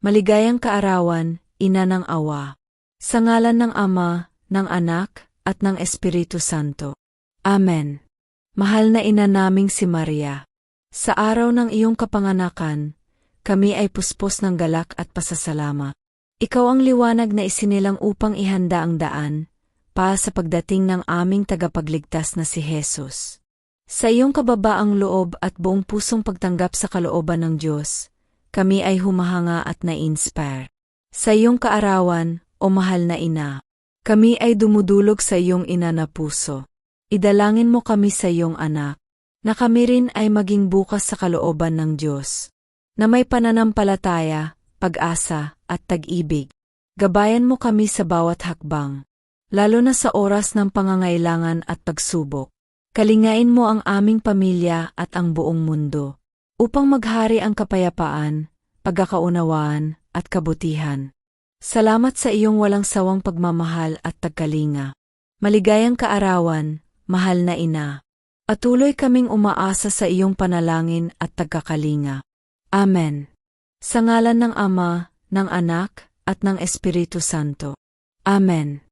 Maligayang kaarawan, ina ng awa. Sa ngalan ng Ama, ng Anak, at ng Espiritu Santo. Amen. Mahal na ina naming si Maria. Sa araw ng iyong kapanganakan, kami ay puspos ng galak at pasasalamat. Ikaw ang liwanag na isinilang upang ihanda ang daan, pa sa pagdating ng aming tagapagligtas na si Jesus. Sa iyong kababaang loob at buong pusong pagtanggap sa kalooban ng Diyos, kami ay humahanga at na-inspire. Sa iyong kaarawan, o mahal na ina, kami ay dumudulog sa iyong ina na puso. Idalangin mo kami sa iyong anak, na kami rin ay maging bukas sa kalooban ng Diyos, na may pananampalataya, pag-asa, at tag-ibig. Gabayan mo kami sa bawat hakbang, lalo na sa oras ng pangangailangan at pagsubok. Kalingain mo ang aming pamilya at ang buong mundo, upang maghari ang kapayapaan, pagkakaunawaan, at kabutihan. Salamat sa iyong walang sawang pagmamahal at tagkalinga. Maligayang kaarawan, mahal na ina. Patuloy kaming umaasa sa iyong panalangin at tagkakalinga. Amen. Sa ngalan ng Ama, ng Anak, at ng Espiritu Santo. Amen.